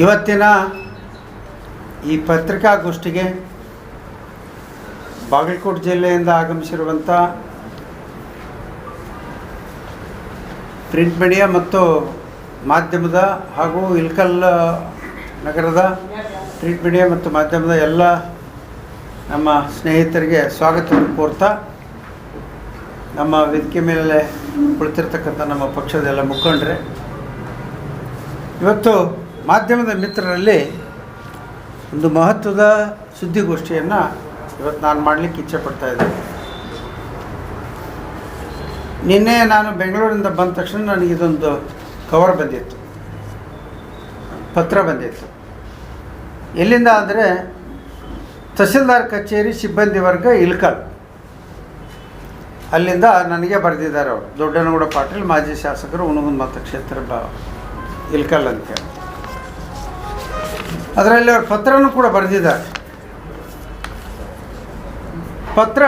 ಇವತ್ತಿನ ಈ ಪತ್ರಿಕಾಗೋಷ್ಠಿಗೆ ಬಾಗಲಕೋಟೆ ಜಿಲ್ಲೆಯಿಂದ ಆಗಮಿಸಿರುವಂಥ ಪ್ರಿಂಟ್ ಮೀಡಿಯಾ ಮತ್ತು ಮಾಧ್ಯಮದ ಹಾಗೂ ಇಲ್ಕಲ್ ನಗರದ ಪ್ರಿಂಟ್ ಮೀಡಿಯಾ ಮತ್ತು ಮಾಧ್ಯಮದ ಎಲ್ಲ ನಮ್ಮ ಸ್ನೇಹಿತರಿಗೆ ಸ್ವಾಗತವನ್ನು ಕೋರ್ತಾ ನಮ್ಮ ವೇದಿಕೆ ಮೇಲೆ ಕುಳಿತಿರ್ತಕ್ಕಂಥ ನಮ್ಮ ಪಕ್ಷದ ಎಲ್ಲ ಮುಖಂಡರೆ. ಇವತ್ತು ಮಾಧ್ಯಮದ ಮಿತ್ರರಲ್ಲಿ ಒಂದು ಮಹತ್ವದ ಸುದ್ದಿಗೋಷ್ಠಿಯನ್ನು ಇವತ್ತು ನಾನು ಮಾಡಲಿಕ್ಕೆ ಇಚ್ಛೆ ಪಡ್ತಾ ಇದ್ದೇನೆ ನಿನ್ನೆ ನಾನು ಬೆಂಗಳೂರಿಂದ ಬಂದ ತಕ್ಷಣ ನನಗೆ ಇದೊಂದು ಕವರ್ ಬಂದಿತ್ತು. ಪತ್ರ ಬಂದಿತ್ತು. ಎಲ್ಲಿಂದ ಅಂದರೆ ತಹಸೀಲ್ದಾರ್ ಕಚೇರಿ ಸಿಬ್ಬಂದಿ ವರ್ಗ ಇಲ್ಕಲ್ ಅಲ್ಲಿಂದ ನನಗೆ ಬರೆದಿದ್ದಾರೆ ಅವರು. ದೊಡ್ಡನಗೌಡ ಪಾಟೀಲ್, ಮಾಜಿ ಶಾಸಕರು ಉಣಗುಂದ ಮತಕ್ಷೇತ್ರ ಬ ಇಲ್ಕಲ್ ಅಂತೇಳಿ ಅದರಲ್ಲಿ ಅವ್ರ ಪತ್ರನೂ ಕೂಡ ಬರೆದಿದ್ದಾರೆ. ಪತ್ರ,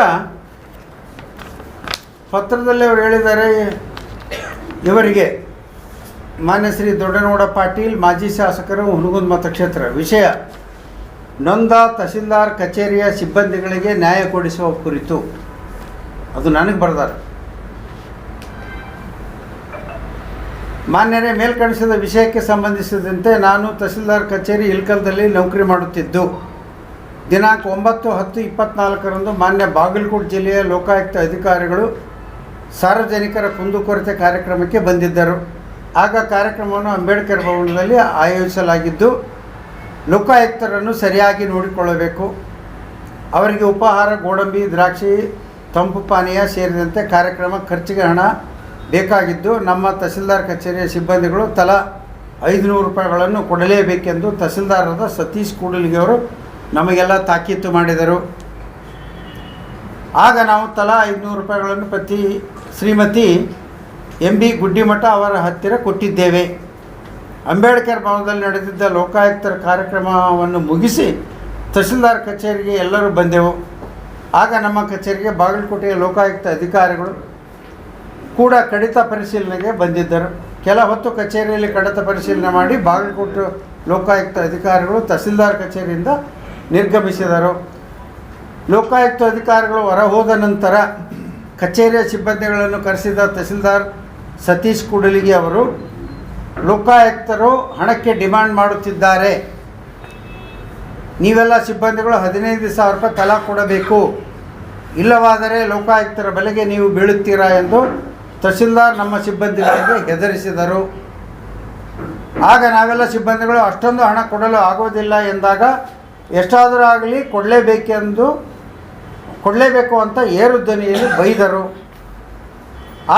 ಪತ್ರದಲ್ಲಿ ಅವರು ಹೇಳಿದ್ದಾರೆ, ಇವರಿಗೆ ಮಾನ್ಯ ಶ್ರೀ ದೊಡ್ಡನಗೌಡ ಪಾಟೀಲ್, ಮಾಜಿ ಶಾಸಕರು ಹುನಗುಂದ ಮತಕ್ಷೇತ್ರ ವಿಷಯ, ನೊಂದ ತಹಸೀಲ್ದಾರ್ ಕಚೇರಿಯ ಸಿಬ್ಬಂದಿಗಳಿಗೆ ನ್ಯಾಯ ಕೊಡಿಸುವ ಕುರಿತು. ಅದು ನನಗೆ ಬರೆದಾರೆ. ಮಾನ್ಯರೇ ಮೇಲ್ಕಣಿಸಿದ ವಿಷಯಕ್ಕೆ ಸಂಬಂಧಿಸಿದಂತೆ ನಾನು ತಹಸೀಲ್ದಾರ್ ಕಚೇರಿ ಇಲ್ಕಲ್ದಲ್ಲಿ ನೌಕರಿ ಮಾಡುತ್ತಿದ್ದು. ದಿನಾಂಕ ಒಂಬತ್ತು ಹತ್ತು ಇಪ್ಪತ್ನಾಲ್ಕರಂದು ಮಾನ್ಯ ಬಾಗಲಕೋಟೆ ಜಿಲ್ಲೆಯ ಲೋಕಾಯುಕ್ತ ಅಧಿಕಾರಿಗಳು ಸಾರ್ವಜನಿಕರ ಕುಂದುಕೊರತೆ ಕಾರ್ಯಕ್ರಮಕ್ಕೆ ಬಂದಿದ್ದರು. ಆಗ ಕಾರ್ಯಕ್ರಮವನ್ನು ಅಂಬೇಡ್ಕರ್ ಭವನದಲ್ಲಿ ಆಯೋಜಿಸಲಾಗಿದ್ದು, ಲೋಕಾಯುಕ್ತರನ್ನು ಸರಿಯಾಗಿ ನೋಡಿಕೊಳ್ಳಬೇಕು. ಅವರಿಗೆ ಉಪಹಾರ, ಗೋಡಂಬಿ, ದ್ರಾಕ್ಷಿ, ತಂಪು ಪಾನೀಯ ಸೇರಿದಂತೆ ಕಾರ್ಯಕ್ರಮ ಖರ್ಚಿಗೆ ಹಣ ಬೇಕಾಗಿದ್ದು ನಮ್ಮ ತಹಸೀಲ್ದಾರ್ ಕಚೇರಿಯ ಸಿಬ್ಬಂದಿಗಳು ತಲಾ ಐದುನೂರು ರೂಪಾಯಿಗಳನ್ನು ಕೊಡಲೇಬೇಕೆಂದು ತಹಸೀಲ್ದಾರರಾದ ಸತೀಶ್ ಕೂಡಲಿಗೆಯವರು ನಮಗೆಲ್ಲ ತಾಕೀತು ಮಾಡಿದರು. ಆಗ ನಾವು ತಲಾ ಐದುನೂರು ರೂಪಾಯಿಗಳನ್ನು ಪ್ರತಿ ಶ್ರೀಮತಿ ಎಂ ಬಿ ಗುಡ್ಡಿಮಠ ಅವರ ಹತ್ತಿರ ಕೊಟ್ಟಿದ್ದೇವೆ. ಅಂಬೇಡ್ಕರ್ ಭವನದಲ್ಲಿ ನಡೆದಿದ್ದ ಲೋಕಾಯುಕ್ತರ ಕಾರ್ಯಕ್ರಮವನ್ನು ಮುಗಿಸಿ ತಹಸೀಲ್ದಾರ್ ಕಚೇರಿಗೆ ಎಲ್ಲರೂ ಬಂದೆವು. ಆಗ ನಮ್ಮ ಕಚೇರಿಗೆ ಬಾಗಲಕೋಟೆಯ ಲೋಕಾಯುಕ್ತ ಅಧಿಕಾರಿಗಳು ಕೂಡ ಕಡಿತ ಪರಿಶೀಲನೆಗೆ ಬಂದಿದ್ದರು. ಕೆಲ ಹೊತ್ತು ಕಚೇರಿಯಲ್ಲಿ ಕಡಿತ ಪರಿಶೀಲನೆ ಮಾಡಿ ಬಾಗಲಕೋಟೆ ಲೋಕಾಯುಕ್ತ ಅಧಿಕಾರಿಗಳು ತಹಸೀಲ್ದಾರ್ ಕಚೇರಿಯಿಂದ ನಿರ್ಗಮಿಸಿದರು. ಲೋಕಾಯುಕ್ತ ಅಧಿಕಾರಿಗಳು ಹೊರ ಹೋದ ನಂತರ ಕಚೇರಿಯ ಸಿಬ್ಬಂದಿಗಳನ್ನು ಕರೆಸಿದ ತಹಸೀಲ್ದಾರ್ ಸತೀಶ್ ಕುಡಲಿಗಿ ಅವರು, ಲೋಕಾಯುಕ್ತರು ಹಣಕ್ಕೆ ಡಿಮ್ಯಾಂಡ್ ಮಾಡುತ್ತಿದ್ದಾರೆ. ನೀವೆಲ್ಲ ಸಿಬ್ಬಂದಿಗಳು ಹದಿನೈದು ಸಾವಿರ ರೂಪಾಯಿ ತಲಾ ಕೊಡಬೇಕು. ಇಲ್ಲವಾದರೆ ಲೋಕಾಯುಕ್ತರ ಬೆಲೆಗೆ ನೀವು ಬೀಳುತ್ತೀರಾ ಎಂದು ತಹಸೀಲ್ದಾರ್ ನಮ್ಮ ಸಿಬ್ಬಂದಿಗಳಿಗೆ ಹೆದರಿಸಿದರು. ಆಗ ನಾವೆಲ್ಲ ಸಿಬ್ಬಂದಿಗಳು ಅಷ್ಟೊಂದು ಹಣ ಕೊಡಲು ಆಗೋದಿಲ್ಲ ಎಂದಾಗ ಎಷ್ಟಾದರೂ ಆಗಲಿ ಕೊಡಲೇಬೇಕೆಂದು, ಕೊಡಲೇಬೇಕು ಅಂತ ಏರು ಧ್ವನಿಯಲ್ಲಿ ಬೈದರು.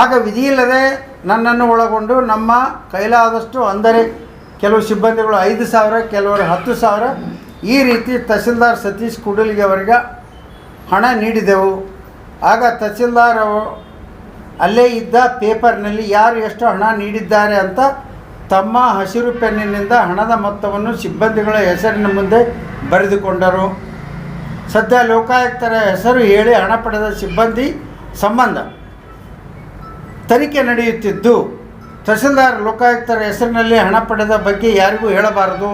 ಆಗ ವಿಧಿಯಿಲ್ಲದೆ ನನ್ನನ್ನು ಒಳಗೊಂಡು ನಮ್ಮ ಕೈಲಾದಷ್ಟು ಅಂದರೆ ಕೆಲವು ಸಿಬ್ಬಂದಿಗಳು ಐದು ಸಾವಿರ, ಕೆಲವರು ಹತ್ತು ಸಾವಿರ ಈ ರೀತಿ ತಹಸೀಲ್ದಾರ್ ಸತೀಶ್ ಕುಡಲಿಗೆ ಅವರಿಗೆ ಹಣ ನೀಡಿದೆವು. ಆಗ ತಹಸೀಲ್ದಾರ್ ಅಲ್ಲೇ ಇದ್ದ ಪೇಪರ್ನಲ್ಲಿ ಯಾರು ಎಷ್ಟು ಹಣ ನೀಡಿದ್ದಾರೆ ಅಂತ ತಮ್ಮ ಹಸಿರು ಪೆನ್ನಿನಿಂದ ಹಣದ ಮೊತ್ತವನ್ನು ಸಿಬ್ಬಂದಿಗಳ ಹೆಸರಿನ ಮುಂದೆ ಬರೆದುಕೊಂಡರು. ಸದ್ಯ ಲೋಕಾಯುಕ್ತರ ಹೆಸರು ಹೇಳಿ ಹಣ ಪಡೆದ ಸಿಬ್ಬಂದಿ ಸಂಬಂಧ ತನಿಖೆ ನಡೆಯುತ್ತಿದ್ದು, ತಹಸೀಲ್ದಾರ್ ಲೋಕಾಯುಕ್ತರ ಹೆಸರಿನಲ್ಲಿ ಹಣ ಪಡೆದ ಬಗ್ಗೆ ಯಾರಿಗೂ ಹೇಳಬಾರದು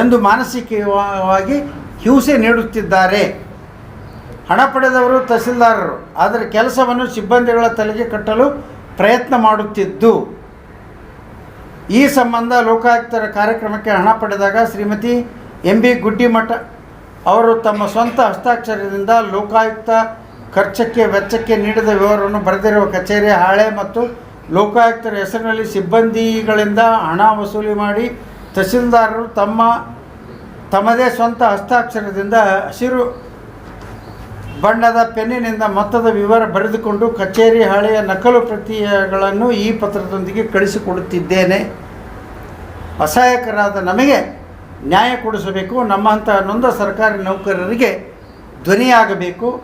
ಎಂದು ಮಾನಸಿಕವಾಗಿ ಹಿಂಸೆ ನೀಡುತ್ತಿದ್ದಾರೆ. ಹಣ ಪಡೆದವರು ತಹಸೀಲ್ದಾರರು. ಆದರೆ ಕೆಲಸವನ್ನು ಸಿಬ್ಬಂದಿಗಳ ತಲೆಗೆ ಕಟ್ಟಲು ಪ್ರಯತ್ನ ಮಾಡುತ್ತಿದ್ದು. ಈ ಸಂಬಂಧ ಲೋಕಾಯುಕ್ತರ ಕಾರ್ಯಕ್ರಮಕ್ಕೆ ಹಣ ಪಡೆದಾಗ ಶ್ರೀಮತಿ ಎಂ ಬಿ ಗುಡ್ಡಿಮಠ ಅವರು ತಮ್ಮ ಸ್ವಂತ ಹಸ್ತಾಕ್ಷರದಿಂದ ಲೋಕಾಯುಕ್ತ ಖರ್ಚಕ್ಕೆ ವೆಚ್ಚಕ್ಕೆ ನೀಡಿದ ವಿವರವನ್ನು ಬರೆದಿರುವ ಕಚೇರಿ ಹಾಳೆ ಮತ್ತು ಲೋಕಾಯುಕ್ತರ ಹೆಸರಿನಲ್ಲಿ ಸಿಬ್ಬಂದಿಗಳಿಂದ ಹಣ ವಸೂಲಿ ಮಾಡಿ ತಹಸೀಲ್ದಾರರು ತಮ್ಮ ತಮ್ಮದೇ ಸ್ವಂತ ಹಸ್ತಾಕ್ಷರದಿಂದ ಹಸಿರು ಬಣ್ಣದ ಪೆನ್ನಿನಿಂದ ಮೊತ್ತದ ವಿವರ ಬರೆದುಕೊಂಡು ಕಚೇರಿ ಹಳೆಯ ನಕಲು ಪ್ರತಿಗಳನ್ನು ಈ ಪತ್ರದೊಂದಿಗೆ ಕಳಿಸಿಕೊಡುತ್ತಿದ್ದೇನೆ. ಅಸಹಾಯಕರಾದ ನಮಗೆ ನ್ಯಾಯ ಕೊಡಿಸಬೇಕು. ನಮ್ಮಂಥ ನೊಂದ ಸರ್ಕಾರಿ ನೌಕರರಿಗೆ ಧ್ವನಿಯಾಗಬೇಕು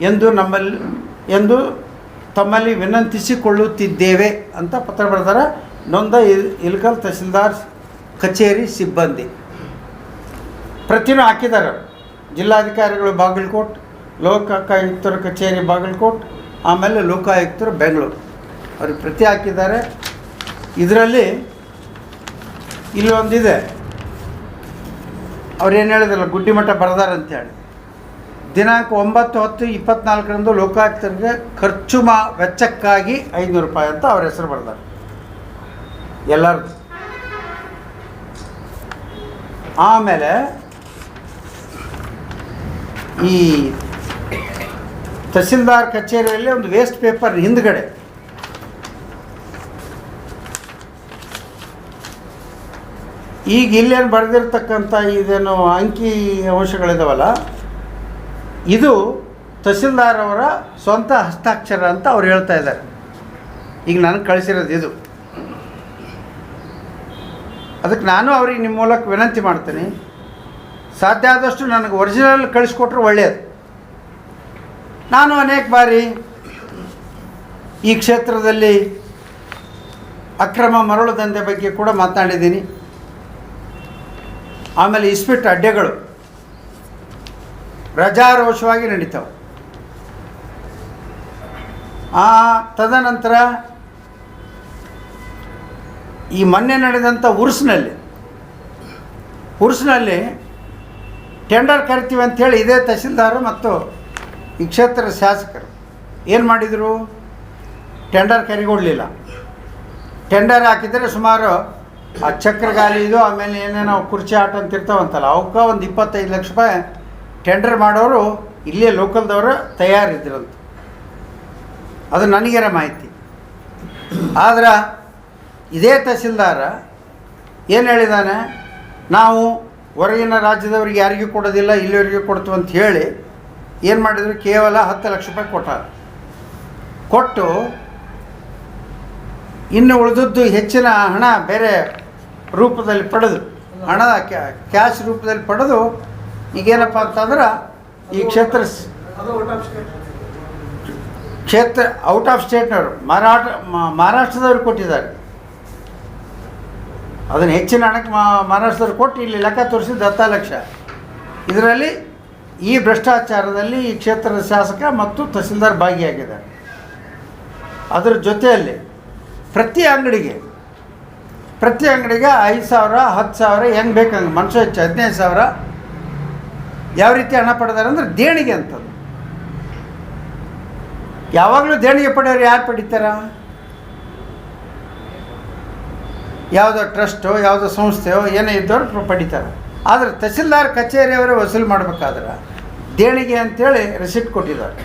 ಎಂದು ನಮ್ಮಲ್ಲಿ, ಎಂದು ತಮ್ಮಲ್ಲಿ ವಿನಂತಿಸಿಕೊಳ್ಳುತ್ತಿದ್ದೇವೆ ಅಂತ ಪತ್ರ ಬರೆದಾರ ನೊಂದ ಇಲ್- ಇಲ್ಕಲ್ ತಹಸೀಲ್ದಾರ್ ಕಚೇರಿ ಸಿಬ್ಬಂದಿ. ಪ್ರತಿನೂ ಹಾಕಿದ್ದಾರೆ ಜಿಲ್ಲಾಧಿಕಾರಿಗಳು ಬಾಗಲಕೋಟ್ ಲೋಕಾಯುಕ್ತರ ಕಚೇರಿ ಬಾಗಲಕೋಟ್, ಆಮೇಲೆ ಲೋಕಾಯುಕ್ತರು ಬೆಂಗಳೂರು. ಅವ್ರಿಗೆ ಪ್ರತಿ ಹಾಕಿದ್ದಾರೆ. ಇದರಲ್ಲಿ ಇಲ್ಲಿ ಒಂದಿದೆ. ಅವ್ರೇನು ಹೇಳಿದ್ರಲ್ಲ, ಗುಡ್ಡಿಮಠ ಬರೆದಾರಂತೇಳಿ ದಿನಾಂಕ ಒಂಬತ್ತು ಹತ್ತು ಇಪ್ಪತ್ನಾಲ್ಕರಂದು ಲೋಕಾಯುಕ್ತರಿಗೆ ಖರ್ಚು ಮಾ ವೆಚ್ಚಕ್ಕಾಗಿ ಐನೂರು ರೂಪಾಯಿ ಅಂತ ಅವ್ರ ಹೆಸರು ಬರ್ದಾರೆ. ಎಲ್ಲರದ್ದು ಆಮೇಲೆ ಈ ತಹಸೀಲ್ದಾರ್ ಕಚೇರಿಯಲ್ಲಿ ಒಂದು ವೇಸ್ಟ್ ಪೇಪರ್ ಹಿಂದ್ಗಡೆ. ಈಗ ಇಲ್ಲೇನು ಬರೆದಿರ್ತಕ್ಕಂಥ ಇದೇನು ಅಂಕಿ ಅಂಶಗಳಿದಾವಲ್ಲ, ಇದು ತಹಸೀಲ್ದಾರ್ ಅವರ ಸ್ವಂತ ಹಸ್ತಾಕ್ಷರ ಅಂತ ಅವ್ರು ಹೇಳ್ತಾ ಇದ್ದಾರೆ. ಈಗ ನನಗೆ ಕಳಿಸಿರೋದು ಇದು. ಅದಕ್ಕೆ ನಾನು ಅವ್ರಿಗೆ ನಿಮ್ಮ ಮೂಲಕ ವಿನಂತಿ ಮಾಡ್ತೀನಿ. ಸಾಧ್ಯ ಆದಷ್ಟು ನನಗೆ ಒರಿಜಿನಲ್ ಕಳಿಸ್ಕೊಟ್ರೆ ಒಳ್ಳೆಯದು ನಾನು ಅನೇಕ ಬಾರಿ ಈ ಕ್ಷೇತ್ರದಲ್ಲಿ ಅಕ್ರಮ ಮರಳು ದಂಧೆ ಬಗ್ಗೆ ಕೂಡ ಮಾತಾಡಿದ್ದೀನಿ ಆಮೇಲೆ ಇಸ್ಪಿಟ್ ಅಡ್ಡೆಗಳು ರಜಾರೋಷವಾಗಿ ನಡೀತಾವೆ. ಆ, ತದನಂತರ ಈ ಮೊನ್ನೆ ನಡೆದಂಥ ಉರ್ಸ್ನಲ್ಲಿ ಉರ್ಸ್ನಲ್ಲಿ ಟೆಂಡರ್ ಕರಿತೀವಿ ಅಂಥೇಳಿ ಇದೇ ತಹಸೀಲ್ದಾರು ಮತ್ತು ಈ ಕ್ಷೇತ್ರದ ಶಾಸಕರು ಏನು ಮಾಡಿದರು? ಟೆಂಡರ್ ಕರಿಗೊಡಲಿಲ್ಲ ಟೆಂಡರ್ ಹಾಕಿದರೆ ಸುಮಾರು ಆ ಚಕ್ರಗಾಲಿ ಇದು, ಆಮೇಲೆ ಏನೇನೋ ಕುರ್ಚಿ ಆಟ ಅಂತ ಇರ್ತಾವಂತಲ್ಲ, ಅವಕ್ಕೆ ಒಂದು ಇಪ್ಪತ್ತೈದು ಲಕ್ಷ ರೂಪಾಯಿ ಟೆಂಡರ್ ಮಾಡೋರು ಇಲ್ಲೇ ಲೋಕಲ್ದವರು ತಯಾರಿದ್ರಂತ. ಅದು ನನಗೆರ ಮಾಹಿತಿ. ಆದ್ರೆ ಇದೇ ತಹಸೀಲ್ದಾರ ಏನು ಹೇಳಿದಾನೆ? ನಾವು ಹೊರಗಿನ ರಾಜ್ಯದವ್ರಿಗೆ ಯಾರಿಗೂ ಕೊಡೋದಿಲ್ಲ, ಇಲ್ಲಿವರೆಗೂ ಕೊಡ್ತು ಅಂತ ಹೇಳಿ ಏನು ಮಾಡಿದ್ರು? ಕೇವಲ ಹತ್ತು ಲಕ್ಷ ರೂಪಾಯಿ ಕೊಟ್ಟ ಕೊಟ್ಟು ಇನ್ನು ಉಳಿದದ್ದು ಹೆಚ್ಚಿನ ಹಣ ಬೇರೆ ರೂಪದಲ್ಲಿ ಪಡೆದು, ಹಣ ಕ್ಯಾಶ್ ರೂಪದಲ್ಲಿ ಪಡೆದು ಈಗೇನಪ್ಪ ಅಂತಂದ್ರೆ ಈ ಕ್ಷೇತ್ರ ಕ್ಷೇತ್ರ ಔಟ್ ಆಫ್ ಸ್ಟೇಟ್ನವರು, ಮರಾಠ ಮಹಾರಾಷ್ಟ್ರದವ್ರು ಕೊಟ್ಟಿದ್ದಾರೆ. ಅದನ್ನು ಹೆಚ್ಚಿನ ಹಣಕ್ಕೆ ಮಹಾರಾಷ್ಟ್ರದವ್ರು ಕೊಟ್ಟು ಇಲ್ಲಿ ಲೆಕ್ಕ ತೋರಿಸಿದ್ದು ಹತ್ತು ಲಕ್ಷ. ಇದರಲ್ಲಿ ಈ ಭ್ರಷ್ಟಾಚಾರದಲ್ಲಿ ಈ ಕ್ಷೇತ್ರದ ಶಾಸಕ ಮತ್ತು ತಹಸೀಲ್ದಾರ್ ಭಾಗಿಯಾಗಿದ್ದಾರೆ. ಅದರ ಜೊತೆಯಲ್ಲಿ ಪ್ರತಿ ಅಂಗಡಿಗೆ ಪ್ರತಿ ಅಂಗಡಿಗೆ ಐದು ಸಾವಿರ, ಹತ್ತು ಸಾವಿರ, ಹೆಂಗೆ ಬೇಕಂಗೆ ಮನುಷ್ಯ ಹೆಚ್ಚು ಹದಿನೈದು ಸಾವಿರ ಯಾವ ರೀತಿ ಹಣ ಪಡೆದಾರೆ ಅಂದರೆ ದೇಣಿಗೆ ಅಂತದ್ದು. ಯಾವಾಗಲೂ ದೇಣಿಗೆ ಪಡೆಯೋರು ಯಾರು ಪಡಿತಾರ? ಯಾವುದೋ ಟ್ರಸ್ಟೋ, ಯಾವುದೋ ಸಂಸ್ಥೆಯೋ, ಏನೇ ಇದ್ದವ್ರು ಪಡಿತಾರೆ. ಆದರೆ ತಹಸೀಲ್ದಾರ್ ಕಚೇರಿಯವರೇ ವಸೂಲು ಮಾಡಬೇಕಾದ್ರೆ ದೇಣಿಗೆ ಅಂತೇಳಿ ರಿಸಿಪ್ಟ್ ಕೊಟ್ಟಿದ್ದಾರೆ.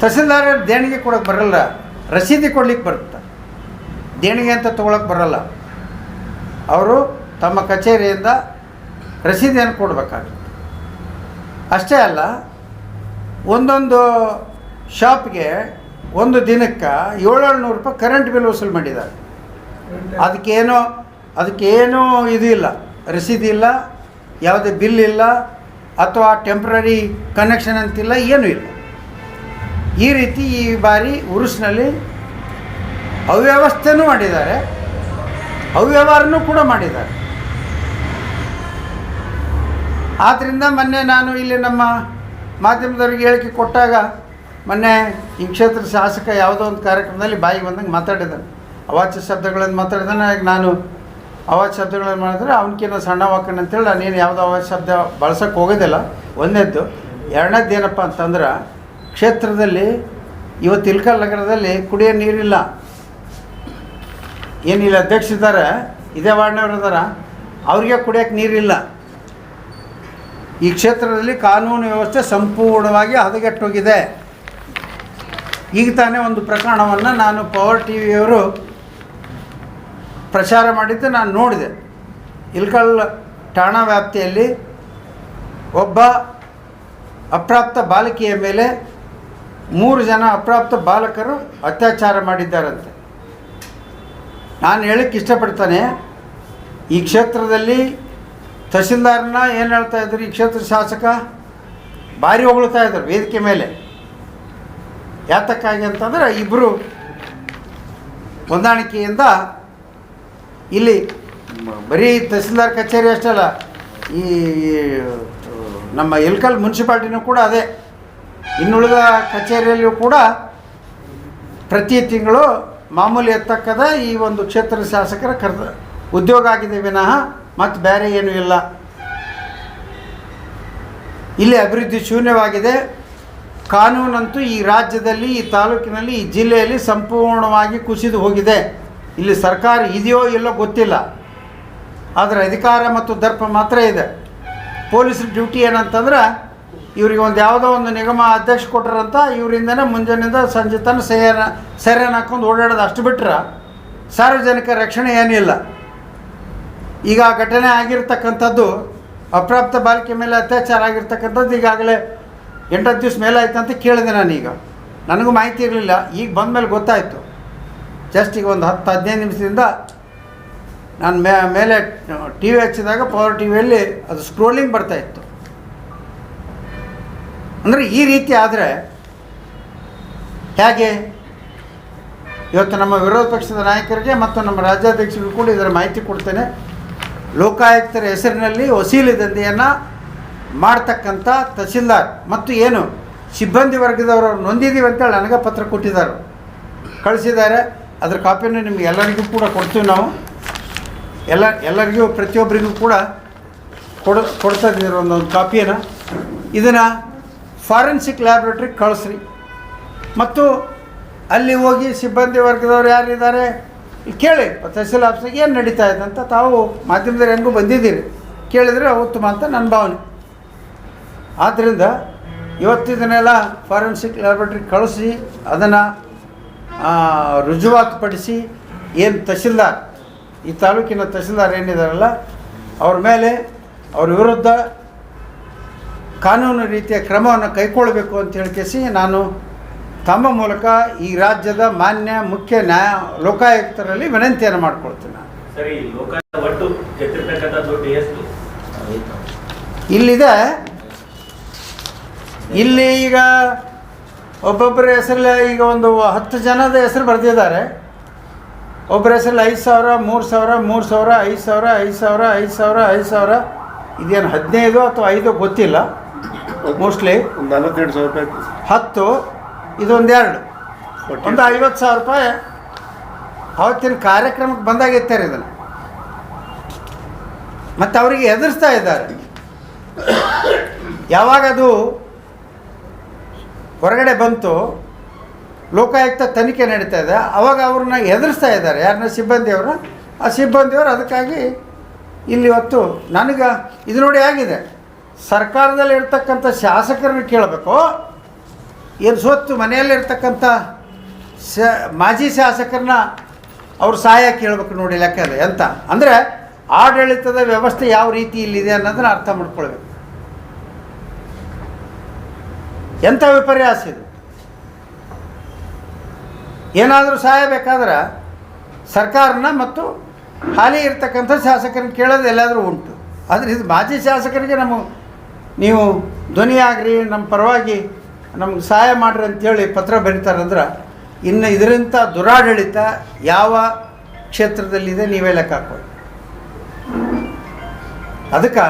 ತಹಸೀಲ್ದಾರ ದೇಣಿಗೆ ಕೊಡೋಕೆ ಬರಲ್ಲ ರಸೀದಿ ಕೊಡ್ಲಿಕ್ಕೆ ಬರುತ್ತೆ. ದೇಣಿಗೆ ಅಂತ ತೊಗೊಳಕ್ಕೆ ಬರಲ್ಲ. ಅವರು ತಮ್ಮ ಕಚೇರಿಯಿಂದ ರಸೀದಿಯನ್ನು ಕೊಡಬೇಕಾಗುತ್ತೆ. ಅಷ್ಟೇ ಅಲ್ಲ ಒಂದೊಂದು ಶಾಪ್ಗೆ ಒಂದು ದಿನಕ್ಕೆ ಏಳೇಳು ನೂರು ರೂಪಾಯಿ ಕರೆಂಟ್ ಬಿಲ್ ವಸೂಲು ಮಾಡಿದ್ದಾರೆ. ಅದಕ್ಕೇನೋ ಅದಕ್ಕೇನೂ ಇದು ಇಲ್ಲ ರಸೀದಿ ಇಲ್ಲ. ಯಾವುದೇ ಬಿಲ್ ಇಲ್ಲ ಅಥವಾ ಟೆಂಪ್ರರಿ ಕನೆಕ್ಷನ್ ಅಂತಿಲ್ಲ, ಏನೂ ಇಲ್ಲ. ಈ ರೀತಿ ಈ ಬಾರಿ ಉರುಸ್ನಲ್ಲಿ ಅವ್ಯವಸ್ಥೆನೂ ಮಾಡಿದ್ದಾರೆ. ಅವ್ಯವಹಾರನೂ ಕೂಡ ಮಾಡಿದ್ದಾರೆ. ಆದ್ದರಿಂದ ಮೊನ್ನೆ ನಾನು ಇಲ್ಲಿ ನಮ್ಮ ಮಾಧ್ಯಮದವ್ರಿಗೆ ಹೇಳಿಕೆ ಕೊಟ್ಟಾಗ ಮೊನ್ನೆ ಈ ಕ್ಷೇತ್ರ ಶಾಸಕ ಯಾವುದೋ ಒಂದು ಕಾರ್ಯಕ್ರಮದಲ್ಲಿ ಬಾಯಿಗೆ ಬಂದಂಗೆ ಮಾತಾಡಿದ್ದಾನೆ. ಅವಾಚ್ಯ ಶಬ್ದಗಳನ್ನು ಮಾತಾಡಿದಾನೆ ಈಗ ನಾನು ಅವಾಚ್ಯ ಶಬ್ದಗಳನ್ನು ಮಾಡಿದ್ರೆ ಅವನಕಿನ್ನ ಸಣ್ಣ ವಾಕಣ್ಣ ಅಂತೇಳಿ ನಾನೇನು ಯಾವುದೋ ಅವಾಜ್ ಶಬ್ದ ಬಳಸೋಕೆ ಹೋಗೋದಿಲ್ಲ. ಒಂದನೇದ್ದು ಎರಡನೇದ್ದು ಏನಪ್ಪ ಅಂತಂದ್ರೆ, ಕ್ಷೇತ್ರದಲ್ಲಿ ಇವತ್ತು ಇಲ್ಕಲ್ ನಗರದಲ್ಲಿ ಕುಡಿಯೋ ನೀರಿಲ್ಲ. ಏನಿಲ್ಲ ಅಧ್ಯಕ್ಷರಿದ್ದಾರೆ ಇದೇ ವಾರ್ಡ್ನವ್ರು ಇದಾರ. ಅವ್ರಿಗೆ ಕುಡಿಯೋಕ್ಕೆ ನೀರಿಲ್ಲ. ಈ ಕ್ಷೇತ್ರದಲ್ಲಿ ಕಾನೂನು ವ್ಯವಸ್ಥೆ ಸಂಪೂರ್ಣವಾಗಿ ಹದಗೆಟ್ಟೋಗಿದೆ. ಈಗ ತಾನೇ ಒಂದು ಪ್ರಕರಣವನ್ನು ನಾನು ಪವರ್ ಟಿ ವಿಯವರು ಪ್ರಚಾರ ಮಾಡಿದ್ದು ನಾನು ನೋಡಿದೆ. ಇಲ್ಕಲ್ ಠಾಣಾ ವ್ಯಾಪ್ತಿಯಲ್ಲಿ ಒಬ್ಬ ಅಪ್ರಾಪ್ತ ಬಾಲಕಿಯ ಮೇಲೆ ಮೂರು ಜನ ಅಪ್ರಾಪ್ತ ಬಾಲಕರು ಅತ್ಯಾಚಾರ ಮಾಡಿದ್ದಾರಂತೆ. ನಾನು ಹೇಳಕ್ಕೆ ಇಷ್ಟಪಡ್ತಾನೆ, ಈ ಕ್ಷೇತ್ರದಲ್ಲಿ ತಹಸೀಲ್ದಾರ್ನ ಏನು ಹೇಳ್ತಾ ಇದ್ರು, ಈ ಕ್ಷೇತ್ರ ಶಾಸಕ ಭಾರಿ ಹೊಗಳ್ತಾ ಇದ್ದರು ವೇದಿಕೆ ಮೇಲೆ. ಯಾತಕ್ಕಾಗಿ ಅಂತಂದ್ರೆ ಇಬ್ಬರು ಹೊಂದಾಣಿಕೆಯಿಂದ ಇಲ್ಲಿ ಬರೀ ತಹಸೀಲ್ದಾರ್ ಕಚೇರಿ ಅಷ್ಟೇ ಅಲ್ಲ, ಈ ನಮ್ಮ ಎಲ್ಕಲ್ ಮುನ್ಸಿಪಾಲ್ಟಿನೂ ಕೂಡ ಅದೇ. ಇನ್ನುಳಿದ ಕಚೇರಿಯಲ್ಲಿಯೂ ಕೂಡ ಪ್ರತಿ ತಿಂಗಳು ಮಾಮೂಲಿ ಎತ್ತಕ್ಕದ ಈ ಒಂದು ಕ್ಷೇತ್ರ ಶಾಸಕರ ಕರ್ತ ಉದ್ಯೋಗ ಆಗಿದೆ ವಿನಃ ಮತ್ತು ಬೇರೆ ಏನೂ ಇಲ್ಲ. ಇಲ್ಲಿ ಅಭಿವೃದ್ಧಿ ಶೂನ್ಯವಾಗಿದೆ. ಕಾನೂನಂತೂ ಈ ರಾಜ್ಯದಲ್ಲಿ, ಈ ತಾಲೂಕಿನಲ್ಲಿ, ಈ ಜಿಲ್ಲೆಯಲ್ಲಿ ಸಂಪೂರ್ಣವಾಗಿ ಕುಸಿದು ಹೋಗಿದೆ. ಇಲ್ಲಿ ಸರ್ಕಾರ ಇದೆಯೋ ಇಲ್ಲೋ ಗೊತ್ತಿಲ್ಲ. ಆದರೆ ಅಧಿಕಾರ ಮತ್ತು ದರ್ಪ ಮಾತ್ರ ಇದೆ. ಪೊಲೀಸ್ರ ಡ್ಯೂಟಿ ಏನಂತಂದ್ರೆ ಇವ್ರಿಗೆ ಒಂದು ಯಾವುದೋ ಒಂದು ನಿಗಮ ಅಧ್ಯಕ್ಷ ಕೊಟ್ಟರಂತ ಇವರಿಂದನೇ ಮುಂಜಾನೆಯಿಂದ ಸಂಜೆ ತನಕ ಸೇರ ಸೆರೆನ ಹಾಕೊಂಡು ಓಡಾಡೋದು ಅಷ್ಟು ಬಿಟ್ಟರೆ ಸಾರ್ವಜನಿಕ ರಕ್ಷಣೆ ಏನಿಲ್ಲ ಈಗ ಆ ಘಟನೆ ಆಗಿರ್ತಕ್ಕಂಥದ್ದು, ಅಪ್ರಾಪ್ತ ಬಾಲಿಕೆ ಮೇಲೆ ಅತ್ಯಾಚಾರ ಆಗಿರ್ತಕ್ಕಂಥದ್ದು ಈಗಾಗಲೇ ಎಂಟತ್ತು ದಿವಸ ಮೇಲೆ ಆಯ್ತು ಅಂತ ಕೇಳಿದೆ ನಾನೀಗ. ನನಗೂ ಮಾಹಿತಿ ಇರಲಿಲ್ಲ. ಈಗ ಬಂದ ಮೇಲೆ ಗೊತ್ತಾಯಿತು. ಜಸ್ಟ್ ಒಂದು ಹತ್ತು ಹದಿನೈದು ನಿಮಿಷದಿಂದ ನಾನು ಮೇ, ಮೇಲೆ ಟಿ, ವಿ ಹಚ್ಚಿದಾಗ ಪವರ್ ಟಿ ವಿಯಲ್ಲಿ ಅದು ಸ್ಕ್ರೋಲಿಂಗ್ ಬರ್ತಾಯಿತ್ತು ಅಂದರೆ ಈ ರೀತಿ ಆದರೆ ಹೇಗೆ? ಇವತ್ತು ನಮ್ಮ ವಿರೋಧ ಪಕ್ಷದ ನಾಯಕರಿಗೆ ಮತ್ತು ನಮ್ಮ ರಾಜ್ಯಾಧ್ಯಕ್ಷರಿಗೂ ಕೂಡ ಇದರ ಮಾಹಿತಿ ಕೊಡ್ತೇನೆ. ಲೋಕಾಯುಕ್ತರ ಹೆಸರಿನಲ್ಲಿ ವಸೀಲಿ ದಂಧೆಯನ್ನು ಮಾಡ್ತಕ್ಕಂಥ ತಹಸೀಲ್ದಾರ್ ಮತ್ತು ಏನು ಸಿಬ್ಬಂದಿ ವರ್ಗದವರು ನೊಂದಿದ್ದೀವಿ ಅಂತೇಳಿ ನನಗೆ ಪತ್ರ ಕೊಟ್ಟಿದ್ದಾರೆ. ಕಳಿಸಿದ್ದಾರೆ. ಅದ್ರ ಕಾಪಿಯನ್ನು ನಿಮ್ಗೆ ಎಲ್ಲರಿಗೂ ಕೂಡ ಕೊಡ್ತೀವಿ ನಾವು. ಎಲ್ಲ, ಎಲ್ಲರಿಗೂ, ಪ್ರತಿಯೊಬ್ಬರಿಗೂ ಕೂಡ ಕೊಡ, ಕೊಡ್ತಾ ಇದ್ದೀರ ಒಂದೊಂದು ಕಾಪಿಯನ್ನು. ಇದನ್ನು ಫಾರೆನ್ಸಿಕ್ ಲ್ಯಾಬ್ರೇಟ್ರಿಗೆ ಕಳಿಸ್ರಿ. ಮತ್ತು ಅಲ್ಲಿ ಹೋಗಿ ಸಿಬ್ಬಂದಿ ವರ್ಗದವ್ರು ಯಾರಿದ್ದಾರೆ, ಕೇಳಿ. ತಹಸೀಲ್ ಆಫೀಸಿಗೆ ಏನು ನಡೀತಾ ಇದೆ ಅಂತ ತಾವು ಮಾಧ್ಯಮದಲ್ಲಿ ಹೆಂಗೂ ಬಂದಿದ್ದೀರಿ. ಕೇಳಿದರೆ ಉತ್ತಮ ಅಂತ ನನ್ನ ಭಾವನೆ. ಆದ್ದರಿಂದ ಇವತ್ತು ಇದನ್ನೆಲ್ಲ ಫಾರೆನ್ಸಿಕ್ ಲ್ಯಾಬ್ರೇಟ್ರಿಗೆ ಕಳಿಸಿ, ಅದನ್ನು ರುಜುವಾತುಪಡಿಸಿ ಏನು ತಹಶೀಲ್ದಾರ್ ಈ ತಾಲೂಕಿನ ತಹಶೀಲ್ದಾರ್ ಏನಿದಾರಲ್ಲ ಅವ್ರ ಮೇಲೆ ಅವ್ರ ವಿರುದ್ಧ ಕಾನೂನು ರೀತಿಯ ಕ್ರಮವನ್ನು ಕೈಗೊಳ್ಳಬೇಕು ಅಂತ ಹೇಳ್ಕೇಸಿ ನಾನು ತಮ್ಮ ಮೂಲಕ ಈ ರಾಜ್ಯದ ಮಾನ್ಯ ಮುಖ್ಯ ನ್ಯಾಯ ಲೋಕಾಯುಕ್ತರಲ್ಲಿ ವಿನಂತಿಯನ್ನು ಮಾಡ್ಕೊಳ್ತೀನಿ ಇಲ್ಲಿದೆ. ಇಲ್ಲಿ ಈಗ ಒಬ್ಬೊಬ್ಬರ ಹೆಸರಲ್ಲಿ ಈಗ ಒಂದು ಹತ್ತು ಜನದ ಹೆಸರು ಬರೆದಿದ್ದಾರೆ. ಒಬ್ಬರ ಹೆಸರಲ್ಲಿ ಐದು ಸಾವಿರ ಮೂರು ಸಾವಿರ ಮೂರು ಸಾವಿರ ಐದು ಸಾವಿರ ಐದು ಸಾವಿರ ಐದು ಸಾವಿರ ಐದು ಸಾವಿರ. ಇದೇನು ಹದಿನೈದು ಅಥವಾ ಐದು ಗೊತ್ತಿಲ್ಲ. ಮೋಸ್ಟ್ಲಿ ಒಂದು ನಲವತ್ತೆರಡು ಸಾವಿರ ರೂಪಾಯಿ ಹತ್ತು ಇದೊಂದು ಎರಡು ಒಂದು ಐವತ್ತು ಸಾವಿರ ರೂಪಾಯಿ ಅವತ್ತಿನ ಕಾರ್ಯಕ್ರಮಕ್ಕೆ ಬಂದಾಗ ಇರ್ತಾರೆ ಇದನ್ನು. ಮತ್ತು ಅವರಿಗೆ ಎದುರಿಸ್ತಾ ಇದ್ದಾರೆ. ಯಾವಾಗ ಅದು ಹೊರಗಡೆ ಬಂತು, ಲೋಕಾಯುಕ್ತ ತನಿಖೆ ನಡೀತಾ ಇದೆ. ಅವಾಗ ಅವ್ರನ್ನ ಎದುರಿಸ್ತಾ ಇದ್ದಾರೆ. ಯಾರನ್ನ ಸಿಬ್ಬಂದಿಯವ್ರನ್ನ. ಆ ಸಿಬ್ಬಂದಿಯವರು ಅದಕ್ಕಾಗಿ ಇಲ್ಲಿ ಇವತ್ತು ನನಗೆ ಇದು ನೋಡಿ ಆಗಿದೆ. ಸರ್ಕಾರದಲ್ಲಿ ಇರ್ತಕ್ಕಂಥ ಶಾಸಕರನ್ನ ಕೇಳಬೇಕು. ಏನು ಸೊತ್ತು ಮನೆಯಲ್ಲಿರ್ತಕ್ಕಂಥ ಶ, ಮಾಜಿ ಶಾಸಕರನ್ನ ಅವ್ರ ಸಹಾಯ ಕೇಳಬೇಕು ನೋಡಿ ಲೆಕ್ಕದ ಎಂತ? ಅಂದರೆ ಆಡಳಿತದ ವ್ಯವಸ್ಥೆ ಯಾವ ರೀತಿ ಇಲ್ಲಿದೆ ಅನ್ನೋದನ್ನ ಅರ್ಥ ಮಾಡ್ಕೊಳ್ಬೇಕು. ಎಂಥ ವಿಪರ್ಯಾಸ ಇದು? ಏನಾದರೂ ಸಹಾಯ ಬೇಕಾದ್ರೆ ಸರ್ಕಾರನ ಮತ್ತು ಹಾಲಿ ಇರ್ತಕ್ಕಂಥ ಶಾಸಕರನ್ನ ಕೇಳೋದು ಎಲ್ಲಾದರೂ ಉಂಟು. ಆದರೆ ಇದು ಮಾಜಿ ಶಾಸಕರಿಗೆ ನಮ್ಮ ನೀವು ಧ್ವನಿಯಾಗ್ರಿ ನಮ್ಮ ಪರವಾಗಿ ನಮ್ಗೆ ಸಹಾಯ ಮಾಡಿರಿ ಅಂತೇಳಿ ಪತ್ರ ಬರೀತಾರಂದ್ರೆ ಇನ್ನು ಇದರಿಂದ ದುರಾಡಳಿತ ಯಾವ ಕ್ಷೇತ್ರದಲ್ಲಿದೆ ನೀವೇ ಲೆಕ್ಕ ಹಾಕೊಳ್ಳಿ. ಅದಕ್ಕೆ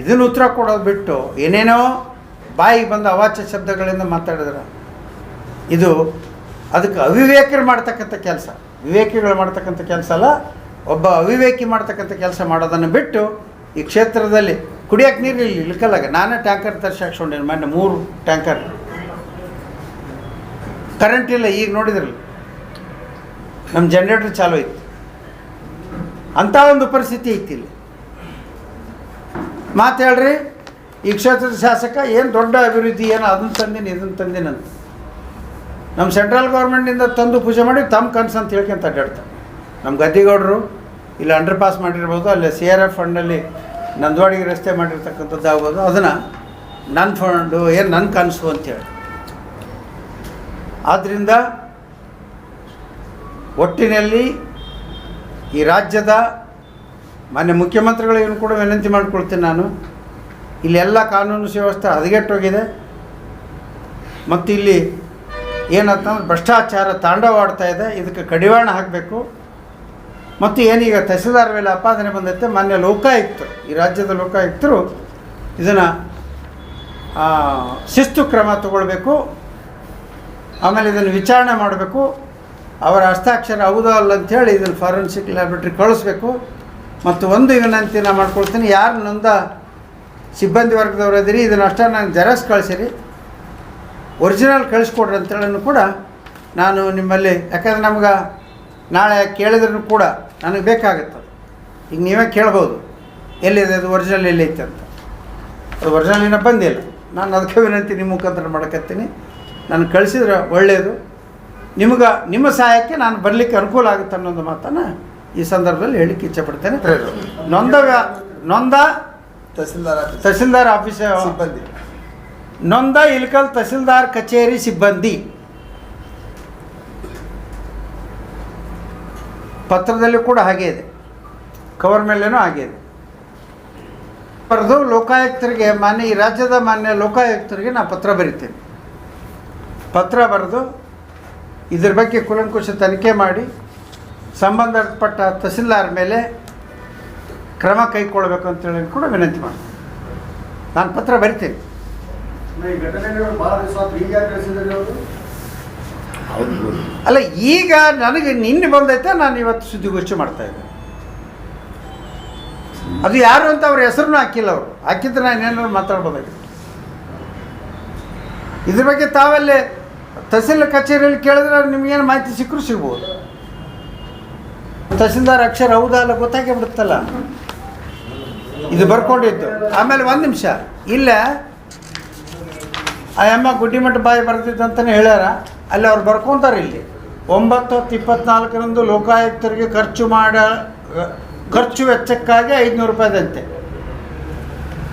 ಇದನ್ನು ಉತ್ತರ ಕೊಡೋದು ಬಿಟ್ಟು ಏನೇನೋ ಬಾಯಿಗೆ ಬಂದ ಅವಾಚ್ಯ ಶಬ್ದಗಳಿಂದ ಮಾತಾಡಿದ್ರೆ. ಇದು ಅದಕ್ಕೆ ಅವಿವೇಕರು ಮಾಡ್ತಕ್ಕಂಥ ಕೆಲಸ. ವಿವೇಕಿಗಳು ಮಾಡ್ತಕ್ಕಂಥ ಕೆಲಸ ಅಲ್ಲ, ಒಬ್ಬ ಅವಿವೇಕಿ ಮಾಡ್ತಕ್ಕಂಥ ಕೆಲಸ ಮಾಡೋದನ್ನು ಬಿಟ್ಟು ಈ ಕ್ಷೇತ್ರದಲ್ಲಿ ಕುಡಿಯೋಕೆ ನೀರು ಇಲ್ಲಿ ಇಳ್ಕಲ್ಲಾಗ. ನಾನೇ ಟ್ಯಾಂಕರ್ ತರಿಸಿ ಹಾಕ್ಸ್ಕೊಂಡು ಮೊನ್ನೆ ಮೂರು ಟ್ಯಾಂಕರ್. ಕರೆಂಟ್ ಇಲ್ಲ, ಈಗ ನೋಡಿದ್ರಲ್ಲ. ನಮ್ಮ ಜನ್ರೇಟ್ರ್ ಚಾಲು ಐತಿ ಅಂಥ ಒಂದು ಪರಿಸ್ಥಿತಿ ಐತಿ ಇಲ್ಲಿ. ಮಾತು ಹೇಳ್ರಿ. ಈ ಕ್ಷೇತ್ರದ ಶಾಸಕ ಏನು ದೊಡ್ಡ ಅಭಿವೃದ್ಧಿ, ಏನು ಅದನ್ನು ತಂದಿನಿ, ಇದನ್ನು ತಂದಿನಂತ ನಮ್ಮ ಸೆಂಟ್ರಲ್ ಗೌರ್ಮೆಂಟಿಂದ ತಂದು ಪೂಜೆ ಮಾಡಿ ತಮ್ಮ ಕನಸು ಅಂತ ಹೇಳ್ಕೊಂತ ಅಡ್ಡಾಡ್ತಾರೆ ನಮ್ಮ ಗದ್ದಿಗೌಡರು ಇಲ್ಲಿ ಅಂಡರ್ ಪಾಸ್ ಮಾಡಿರ್ಬೋದು, ಅಲ್ಲಿ ಸಿ ಆರ್ ಎಫ್ ಫಂಡಲ್ಲಿ ನಂದವಾಡಿಗೆ ರಸ್ತೆ ಮಾಡಿರ್ತಕ್ಕಂಥದ್ದು ಆಗ್ಬೋದು, ಅದನ್ನು ನನ್ನ ಫಂಡು ಏನು ನನ್ನ ಕನಸು ಅಂತೇಳಿ ಆದ್ದರಿಂದ ಒಟ್ಟಿನಲ್ಲಿ ಈ ರಾಜ್ಯದ ಮಾನ್ಯ ಮುಖ್ಯಮಂತ್ರಿಗಳಿಗೂ ಕೂಡ ವಿನಂತಿ ಮಾಡಿಕೊಳ್ತೀನಿ ನಾನು. ಇಲ್ಲೆಲ್ಲ ಕಾನೂನು ಸುವ್ಯವಸ್ಥೆ ಹದಗೆಟ್ಟೋಗಿದೆ. ಮತ್ತು ಇಲ್ಲಿ ಏನಂತಂದ್ರೆ ಭ್ರಷ್ಟಾಚಾರ ತಾಂಡವಾಡ್ತಾ ಇದೆ. ಇದಕ್ಕೆ ಕಡಿವಾಣ ಹಾಕಬೇಕು. ಮತ್ತು ಏನೀಗ ತಹಸೀಲ್ದಾರ್ ಮೇಲೆ ಆಪಾದನೆ ಬಂದೈತೆ. ಮಾನ್ಯ ಲೋಕಾಯುಕ್ತರು, ಈ ರಾಜ್ಯದ ಲೋಕಾಯುಕ್ತರು ಇದನ್ನು ಶಿಸ್ತು ಕ್ರಮ ತಗೊಳ್ಬೇಕು. ಆಮೇಲೆ ಇದನ್ನು ವಿಚಾರಣೆ ಮಾಡಬೇಕು. ಅವರ ಹಸ್ತಾಕ್ಷರ ಹೌದೋ ಅಲ್ಲ ಅಂಥೇಳಿ ಇದನ್ನು ಫಾರೆನ್ಸಿಕ್ ಲ್ಯಾಬ್ರೇಟ್ರಿ ಕಳಿಸ್ಬೇಕು. ಮತ್ತು ಒಂದು ವಿನಂತಿ ಮಾಡ್ಕೊಳ್ತೀನಿ, ಯಾರು ನೊಂದ ಸಿಬ್ಬಂದಿ ವರ್ಗದವ್ರು ಅದಿರಿ ಇದನ್ನು ಅಷ್ಟೇ ನಾನು ಜೆರಾಕ್ಸ್ ಕಳಿಸಿರಿ. ಒರಿಜಿನಲ್ ಕಳಿಸ್ಕೊಡ್ರಿ ಅಂತೇಳನ್ನು ಕೂಡ ನಾನು ನಿಮ್ಮಲ್ಲಿ ಯಾಕಂದ್ರೆ ನಮ್ಗೆ ನಾಳೆ ಕೇಳಿದ್ರೂ ಕೂಡ ನನಗೆ ಬೇಕಾಗುತ್ತೆ ಈಗ ನೀವೇ ಕೇಳ್ಬೋದು ಎಲ್ಲಿದೆ ಅದು ಒರಿಜಿನಲ್ ಎಲ್ಲೈತೆ ಅಂತ. ಅದು ಒರಿಜಿನಲ್ ಏನೋ ಬಂದಿಲ್ಲ. ನಾನು ಅದಕ್ಕೆ ವಿನಂತಿ ನಿಮ್ಮ ಮುಖಾಂತರ ಮಾಡಕತ್ತೀನಿ ನಾನು ಕಳಿಸಿದ್ರೆ ಒಳ್ಳೆಯದು ನಿಮ್ಗೆ ನಿಮ್ಮ ಸಹಾಯಕ್ಕೆ ನಾನು ಬರಲಿಕ್ಕೆ ಅನುಕೂಲ ಆಗುತ್ತೆ ಅನ್ನೋದು ಮಾತನ್ನು ಈ ಸಂದರ್ಭದಲ್ಲಿ ಹೇಳಿಕ್ಕೆ ಇಚ್ಛೆಪಡ್ತೇನೆ ನೊಂದ ನೊಂದ ತಹಸೀಲ್ದಾರ್ ತಹಸೀಲ್ದಾರ್ ಆಫೀಸ್ ಸಿಬ್ಬಂದಿ. ನೊಂದ ಇಲ್ಕಲ್ ತಹಸೀಲ್ದಾರ್ ಕಚೇರಿ ಸಿಬ್ಬಂದಿ. ಪತ್ರದಲ್ಲಿ ಕೂಡ ಹಾಗೆ ಇದೆ. ಕವರ್ ಮೇಲೇನೂ ಹಾಗೆ ಇದೆ. ಬರೆದು ಲೋಕಾಯುಕ್ತರಿಗೆ ಮಾನ್ಯ ಈ ರಾಜ್ಯದ ಮಾನ್ಯ ಲೋಕಾಯುಕ್ತರಿಗೆ ನಾನು ಪತ್ರ ಬರಿತೇನೆ. ಪತ್ರ ಬರೆದು ಇದ್ರ ಬಗ್ಗೆ ಕುಲಂಕುಶ ತನಿಖೆ ಮಾಡಿ ಸಂಬಂಧಪಟ್ಟ ತಹಸೀಲ್ದಾರ್ ಮೇಲೆ ಕ್ರಮ ಕೈಗೊಳ್ಬೇಕು ಅಂತೇಳಿ ಕೂಡ ವಿನಂತಿ ಮಾಡ್ತೀನಿ. ನಾನು ಪತ್ರ ಬರಿತೇನೆ. ಅಲ್ಲ ಈಗ ನನಗೆ ನಿನ್ನೆ ಬಂದೈತೆ ನಾನು ಇವತ್ತು ಸುದ್ದಿಗೋಷ್ಠಿ ಮಾಡ್ತಾ ಇದ್ದೆ ಅದು ಯಾರು ಅಂತ ಅವ್ರ ಹೆಸರನ್ನು ಹಾಕಿಲ್ಲ ಅವರು. ಹಾಕಿದ್ರೆ ನಾನು ಏನಾದ್ರು ಮಾತಾಡ್ಬೋದಾಗಿತ್ತು ಇದ್ರ ಬಗ್ಗೆ ತಾವಲ್ಲೇ ತಹಸೀಲ್ ಕಚೇರಿಯಲ್ಲಿ ಕೇಳಿದ್ರೆ ನಿಮ್ಗೇನು ಮಾಹಿತಿ ಸಿಕ್ಕರೂ ಸಿಗ್ಬೋದು. ತಹಸೀಲ್ದಾರ್ ಅಕ್ಷರ ಹೌದಾ ಅಲ್ಲ ಗೊತ್ತಾಗೇ ಬಿಡುತ್ತಲ್ಲ. ಇದು ಬರ್ಕೊಂಡಿತ್ತು. ಆಮೇಲೆ ಒಂದು ನಿಮಿಷ. ಇಲ್ಲ ಆ ಅಮ್ಮ ಗುಡ್ಡಿಮಠ ಬಾಯಿ ಬರ್ತಿತ್ತು ಅಂತಲೇ ಹೇಳ್ಯಾರ. ಅಲ್ಲಿ ಅವ್ರು ಬರ್ಕೊತಾರೆ ಇಲ್ಲಿ. ಒಂಬತ್ತು ಹತ್ತು ಇಪ್ಪತ್ನಾಲ್ಕರಂದು ಲೋಕಾಯುಕ್ತರಿಗೆ ಖರ್ಚು ಮಾಡ ಖರ್ಚು ವೆಚ್ಚಕ್ಕಾಗಿ ಐದುನೂರು ರೂಪಾಯಿದಂತೆ.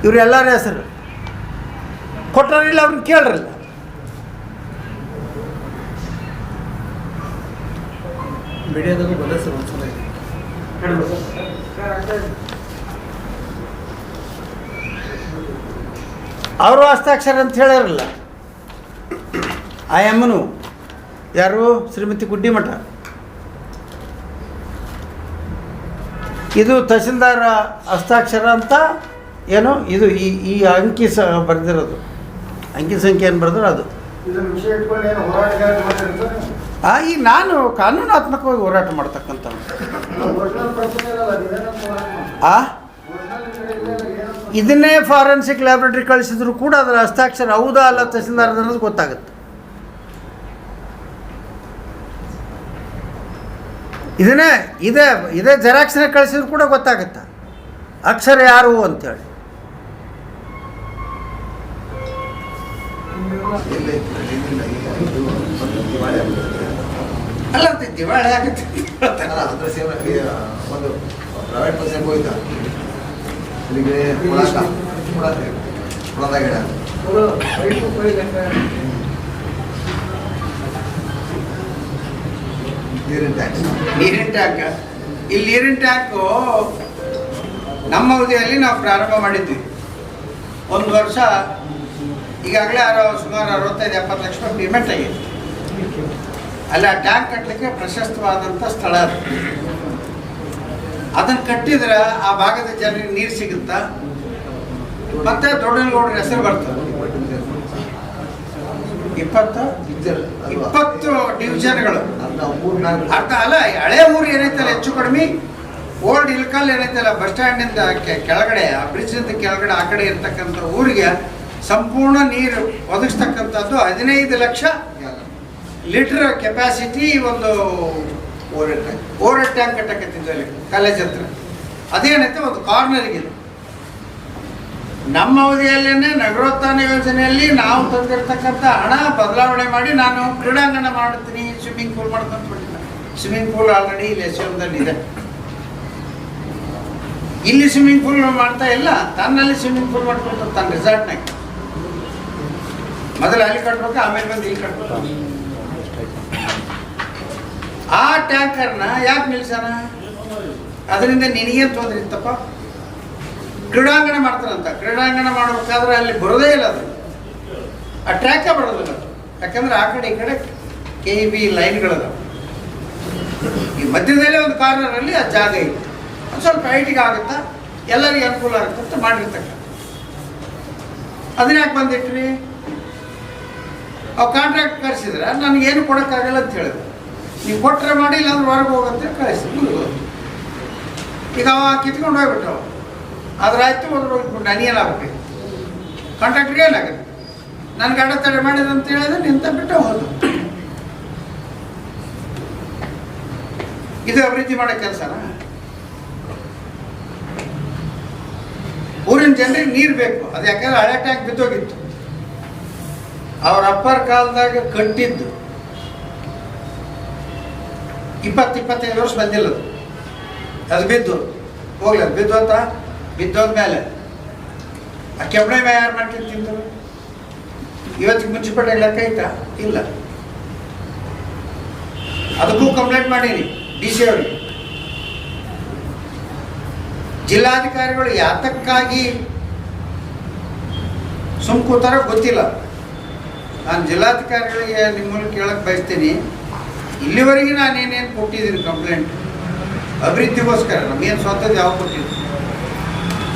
ಇವರೆಲ್ಲರ ಎಲ್ಲರ ಹೆಸರು ಕೊಟ್ಟರಿಲ್ಲ ಅವ್ರನ್ನ ಕೇಳ್ರಲ್ಲ. ಮೀಡಿಯಾದಲ್ಲಿ ಬಂದ ಸರ್ ಒಂದ್ಸಲ. ಅವರು ಹಸ್ತಾಕ್ಷರ ಅಂತ ಹೇಳ್ಯಾರಲ್ಲ ಆ ಎಮ್ಮನು ಯಾರು? ಶ್ರೀಮತಿ ಗುಡ್ಡಿಮಠ. ಇದು ತಹಸೀಲ್ದಾರ ಹಸ್ತಾಕ್ಷರ ಅಂತ ಏನು ಇದು ಈ ಈ ಅಂಕಿ ಸ ಬರೆದಿರೋದು. ಅಂಕಿ ಸಂಖ್ಯೆ ಏನು ಬರೆದ್ರೆ ಅದು. ಆ ಈ ನಾನು ಕಾನೂನಾತ್ಮಕವಾಗಿ ಹೋರಾಟ ಮಾಡ್ತಕ್ಕಂಥ ಆ ಒರಿಜಿನಲ್ ನಿಮ್ಗೆ ಇಲ್ಲ ಇಲ್ಲ, ಏನಂತ ಇದನ್ನೇ ಫಾರೆನ್ಸಿಕ್ ಲ್ಯಾಬ್ರೇಟರಿ ಕಳಿಸಿದ್ರು ಕೂಡ ಅದರ ಹಸ್ತಾಕ್ಷರ ಹೌದಾ ಅಲ್ಲ ತಹಸೀಲ್ದಾರ್ ಅನ್ನೋದು ಗೊತ್ತಾಗುತ್ತೆ. ಇದನ್ನೇ ಇದೇ ಇದೇ ಜೆರಾಕ್ಸ್ನ ಕಳಿಸಿದ್ರು ಕೂಡ ಗೊತ್ತಾಗುತ್ತೆ. ಅಕ್ಷರ ಯಾರು ಅಂತೇಳಿ. ಅಲ್ಲ ದಿವಾಳಿ ಆಗುತ್ತೆ. ಅಲ್ಲ, ಅದ್ರ ಸೇವೆ ಒಂದು ಪ್ರೈವೇಟ್ ಬಸ್ಸಿಗೆ ಹೋಯ್ತ. ಇಲ್ಲಿಗೆ ನೀರಿನ ಟ್ಯಾಕ್ ನೀರಿನ ಟ್ಯಾಂಕ್ ನೀರಿನ ಟ್ಯಾಂಕು ನಮ್ಮ ಅವಧಿಯಲ್ಲಿ ನಾವು ಪ್ರಾರಂಭ ಮಾಡಿದ್ವಿ. ಒಂದು ವರ್ಷ, ಈಗಾಗಲೇ ಅರ ಸುಮಾರು ಅರವತ್ತೈದು, ಎಪ್ಪತ್ತು ಲಕ್ಷ ರೂಪಾಯಿ ಪೇಮೆಂಟ್ ಆಗಿದೆ ಅಲ್ಲಿ ಆ ಟ್ಯಾಂಕ್ ಕಟ್ಟಲಿಕ್ಕೆ ಪ್ರಶಸ್ತವಾದಂಥ ಸ್ಥಳ ಅದು. ಅದನ್ನು ಕಟ್ಟಿದ್ರೆ ಆ ಭಾಗದ ಜನರಿಗೆ ನೀರು ಸಿಗುತ್ತಾ? ಮತ್ತೆ ನೋಡ್ರಿ ಹೆಸರು ಬರ್ತದೆ. ಇಪ್ಪತ್ತು ಇಪ್ಪತ್ತು ಡಿವಿಷನ್ಗಳು ಅರ್ಥ ಅಲ್ಲ ಹಳೆ ಊರು ಏನೈತಲ್ಲ ಹೆಚ್ಚು ಕಡಿಮೆ? ಓಲ್ಡ್ ಇಲ್ಕಲ್ ಏನೈತಲ್ಲ ಬಸ್ ಸ್ಟ್ಯಾಂಡಿಂದ ಇಂದ ಕೆಳಗಡೆ ಆ ಬ್ರಿಡ್ಜ್ ಇಂದ ಕೆಳಗಡೆ ಆ ಕಡೆ ಇರ್ತಕ್ಕಂಥ ಊರಿಗೆ ಸಂಪೂರ್ಣ ನೀರು ಒದಗಿಸ್ತಕ್ಕಂಥದ್ದು ಹದಿನೈದು ಲಕ್ಷ ಲೀಟರ್ ಕೆಪಾಸಿಟಿ ಒಂದು ಓವರ್ ಟ್ಯಾಂಕ್ ಓವರ್ ಟ್ಯಾಂಕ್ ಅಲ್ಲಿ ಕಾಲೇಜ್ ಹತ್ರ. ಅದೇನೈತೆ ಒಂದು ಕಾರ್ನರಿಗೆ ನಮ್ಮ ಅವಧಿಯಲ್ಲೇನೆ ನಗರೋತ್ಥಾನ ಯೋಜನೆಯಲ್ಲಿ ನಾವು ತಂದಿರತಕ್ಕಂಥ ಹಣ ಬದಲಾವಣೆ ಮಾಡಿ ನಾನು ಕ್ರೀಡಾಂಗಣ ಮಾಡ್ತೀನಿ ಸ್ವಿಮ್ಮಿಂಗ್ ಪೂಲ್ ಮಾಡ್ಕೊಂತ ಬಿಟ್ಟಿದ್ದೆ ಸ್ವಿಮ್ಮಿಂಗ್ ಪೂಲ್ ಆಲ್ರೆಡಿ ಇಲ್ಲಿ ಎಸ್ ಇದೆ. ಇಲ್ಲಿ ಸ್ವಿಮ್ಮಿಂಗ್ ಪೂಲ್ ಮಾಡ್ತಾ ಇಲ್ಲ, ತನ್ನಲ್ಲಿ ಸ್ವಿಮ್ಮಿಂಗ್ ಪೂಲ್ ಮಾಡ್ಕೊಂಡು ತನ್ನ ರೆಸಾರ್ಟ್ನಾಗ ಮೊದಲು ಅಲ್ಲಿ ಕಟ್ಬೇಕು, ಆಮೇಲೆ ಬಂದು ಇಲ್ಲಿ ಕಟ್ಬೇಕು. ಆ ಟ್ಯಾಂಕರ್ನ ಯಾಕೆ ನಿಲ್ಸಾನ ಅದರಿಂದ ನಿನಗೇನು ತೊಂದರೆ ಇತ್ತಪ್ಪ? ಕ್ರೀಡಾಂಗಣ ಮಾಡ್ತಾರಂತ. ಕ್ರೀಡಾಂಗಣ ಮಾಡಬೇಕಾದ್ರೆ ಅಲ್ಲಿ ಬರೋದೇ ಇಲ್ಲ ಅದು. ಆ ಟ್ರ್ಯಾಕೇ ಬರೋದಿಲ್ಲ. ಯಾಕಂದ್ರೆ ಆ ಕಡೆ ಈ ಕಡೆ ಕೆ ಬಿ ಲೈನ್ಗಳದಾವೆ. ಈ ಮಧ್ಯದಲ್ಲೇ ಒಂದು ಕಾರ್ನರಲ್ಲಿ ಆ ಜಾಗ ಇದೆ. ಒಂದು ಸ್ವಲ್ಪ ಹೈಟಿಗೆ ಆಗುತ್ತಾ ಎಲ್ಲರಿಗೂ ಅನುಕೂಲ ಆಗುತ್ತೆ ಅಂತ ಮಾಡಿರ್ತಕ್ಕ ಅದನ್ನ ಯಾಕೆ ಬಂದಿಟ್ರಿ? ಅವು ಕಾಂಟ್ರಾಕ್ಟ್ ಕರೆಸಿದ್ರೆ ನನಗೇನು ಕೊಡೋಕ್ಕಾಗಲ್ಲ ಅಂತ ಹೇಳಿದ್ರು. ನೀವು ಕೊಟ್ಟರೆ ಮಾಡಿ, ಇಲ್ಲಾಂದ್ರೆ ಹೊರಗೆ ಹೋಗಂತ ಕಳಿಸಿ. ಈಗ ಅವ ಕಿತ್ಕೊಂಡು ಹೋಗ್ಬಿಟ್ಟು ಅದ್ರಾಯ್ತು ಅದ್ರ ಹೋಗ್ಬಿಟ್ಟು ನನಗೇನಾಗ್ಬೇಕು ಕಾಂಟ್ರಾಕ್ಟ್ರಿಗೆ ಏನಾಗುತ್ತೆ ನನ್ನ ಗಾಡಿ ತಡೆ ಮಾಡಿದೆ ಅಂತ ಹೇಳಿದ್ರೆ ನಿಂತ ಬಿಟ್ಟು ಹೋದ ಇದು ಅಭಿವೃದ್ಧಿ ಮಾಡೋ ಕೆಲಸನ? ಊರಿನ ಜನರಿಗೆ ನೀರು ಬೇಕು. ಅದು ಯಾಕಂದ್ರೆ ಹಳೆ ಟ್ಯಾಂಕ್ ಬಿದ್ದೋಗಿತ್ತು. ಅವ್ರ ಅಪ್ಪರ ಕಾಲದಾಗ ಕಟ್ಟಿದ್ದು. ಇಪ್ಪತ್ತು, ಇಪ್ಪತ್ತೈದು ವರ್ಷ ಬಂದಿಲ್ಲ ಅದು. ಬಿದ್ದು, ಹೋಗ್ಲಿ, ಅದು ಬಿದ್ದು ಅಂತ ಬಿದ್ದೋದ್ಮೇಲೆ ಆ ಕೆಬ್ಬಣೆ ಮೇ ಯಾರು ಮಾಡ್ಕೊಂಡು ತಿಂದರು. ಇವತ್ತಿಗೆ ಮುನ್ಸಿಪಾಲ್ಟಿ ಲೆಕ್ಕ ಐತಾ? ಇಲ್ಲ. ಅದಕ್ಕೂ ಕಂಪ್ಲೇಂಟ್ ಮಾಡೀನಿ ಡಿ ಸಿ ಅವರಿಗೆ. ಜಿಲ್ಲಾಧಿಕಾರಿಗಳು ಯಾತಕ್ಕಾಗಿ ಸುಮ್ ಕೂತಾರೋ ಗೊತ್ತಿಲ್ಲ. ನಾನು ಜಿಲ್ಲಾಧಿಕಾರಿಗಳಿಗೆ ನಿಮ್ಮ ಮೂಲಕ ಕೇಳಕ್ಕೆ ಬಯಸ್ತೀನಿ. ಇಲ್ಲಿವರೆಗೆ ನಾನು ಏನೇನು ಕೊಟ್ಟಿದ್ದೀನಿ ಕಂಪ್ಲೇಂಟ್ ಅಭಿವೃದ್ಧಿಗೋಸ್ಕರ, ನಮಗೇನು ಸ್ವಂತದ್ದು ಯಾವ ಕೊಟ್ಟಿದ್ದೀನಿ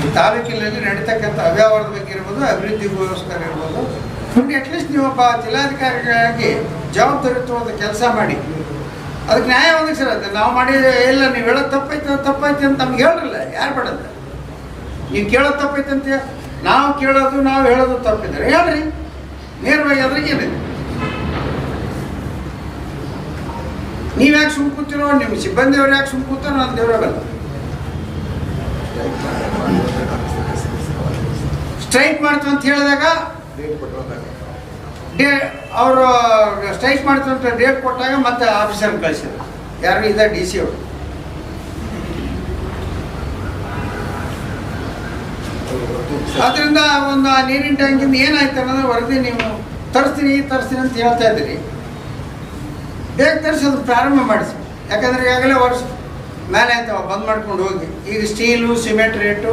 ಈ ತಾಲೂಕಿನಲ್ಲಿ ನಡೀತಕ್ಕಂಥ ಅವ್ಯವಹಾರದ ಬಗ್ಗೆ ಇರ್ಬೋದು, ಅಭಿವೃದ್ಧಿಗೋಸ್ಕರ ಇರ್ಬೋದು, ನಿಮಗೆ ಅಟ್ಲೀಸ್ಟ್ ನೀವೊಬ್ಬ ಜಿಲ್ಲಾಧಿಕಾರಿಗಳಾಗಿ ಜವಾಬ್ದಾರಿತ್ವದ ಕೆಲಸ ಮಾಡಿ. ಅದಕ್ಕೆ ನ್ಯಾಯ ಒದಗಿಸಿರತ್ತೆ ನಾವು ಮಾಡಿದ ಇಲ್ಲ ನೀವು ಹೇಳೋದು ತಪ್ಪೈತೆ ತಪ್ಪೈತೆ ಅಂತ ನಮ್ಗೆ ಹೇಳಿರಲ್ಲ, ಯಾರು ಬೇಡದ ನೀವು ಕೇಳೋದು ತಪ್ಪೈತೆ ಅಂತ ನಾವು ಕೇಳೋದು, ನಾವು ಹೇಳೋದು ತಪ್ಪಿದ್ದಾರೆ ಹೇಳ್ರಿ, ನೇರವಾಗಿ ಅದ್ರಾಗ ಏನಿದೆ ನೀವು ಯಾಕೆ ಸುಮ್ ಕೂತಿರೋ? ನಿಮ್ಮ ಸಿಬ್ಬಂದಿಯವ್ರು ಯಾಕೆ ಸುಮ್ ಕೂತಾರೋ ನಾನು ದೇವರಾಗಲ್ಲ ಸ್ಟ್ರೈಕ್ ಮಾಡ್ತೀವಿ ಅಂತ ಹೇಳಿದಾಗ ಡೇ ಅವರು ಸ್ಟ್ರೈಕ್ ಮಾಡ್ತೀವಿ ಅಂತ ಡೇಟ್ ಕೊಟ್ಟಾಗ ಮತ್ತೆ ಆಫೀಸರ್ ಕಳಿಸಿದ್ರು. ಯಾರು ಇದ ಡಿ ಸಿ ಅವರು. ಅದರಿಂದ ಒಂದು ನೀರಿನ ಟ್ಯಾಂಕಿಂದ ಏನಾಯ್ತು ಅನ್ನೋದು ವರದಿ ನೀವು ತರಿಸ್ತೀನಿ ತರಿಸ್ತೀನಿ ಅಂತ ಹೇಳ್ತಾ ಇದ್ದೀರಿ. ಬೇಗ ತರಿಸೋದು ಪ್ರಾರಂಭ ಮಾಡಿಸಿ? ಯಾಕಂದರೆ ಈಗಾಗಲೇ ವರ್ಷ ಮೇಲೆ ಆಯ್ತವ ಬಂದ್ ಮಾಡ್ಕೊಂಡು ಹೋಗಿ. ಈಗ steel cement rate